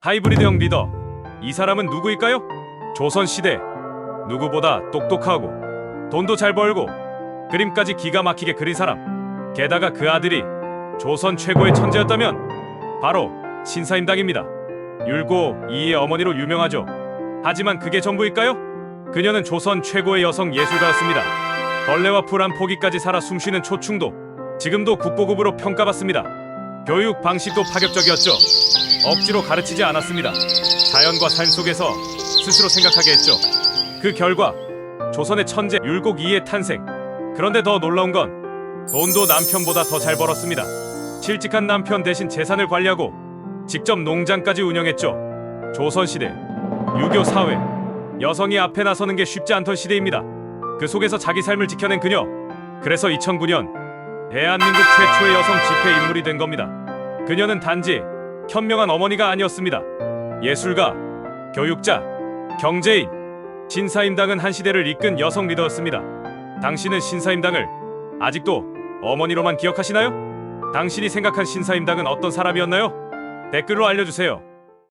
하이브리드형 리더. 이 사람은 누구일까요? 조선시대. 누구보다 똑똑하고 돈도 잘 벌고 그림까지 기가 막히게 그린 사람. 게다가 그 아들이 조선 최고의 천재였다면 바로 신사임당입니다. 율고 이의 어머니로 유명하죠. 하지만 그게 전부일까요? 그녀는 조선 최고의 여성 예술가였습니다. 벌레와 풀 한 포기까지 살아 숨쉬는 초충도 지금도 국보급으로 평가받습니다. 교육 방식도 파격적이었죠. 억지로 가르치지 않았습니다. 자연과 삶 속에서 스스로 생각하게 했죠. 그 결과 조선의 천재 율곡 이의 탄생. 그런데 더 놀라운 건 돈도 남편보다 더 잘 벌었습니다. 실직한 남편 대신 재산을 관리하고 직접 농장까지 운영했죠. 조선시대 유교 사회 여성이 앞에 나서는 게 쉽지 않던 시대입니다. 그 속에서 자기 삶을 지켜낸 그녀. 그래서 2009년 대한민국 최초의 여성 집회 인물이 된 겁니다. 그녀는 단지 현명한 어머니가 아니었습니다. 예술가, 교육자, 경제인, 신사임당은 한 시대를 이끈 여성 리더였습니다. 당신은 신사임당을 아직도 어머니로만 기억하시나요? 당신이 생각한 신사임당은 어떤 사람이었나요? 댓글로 알려주세요.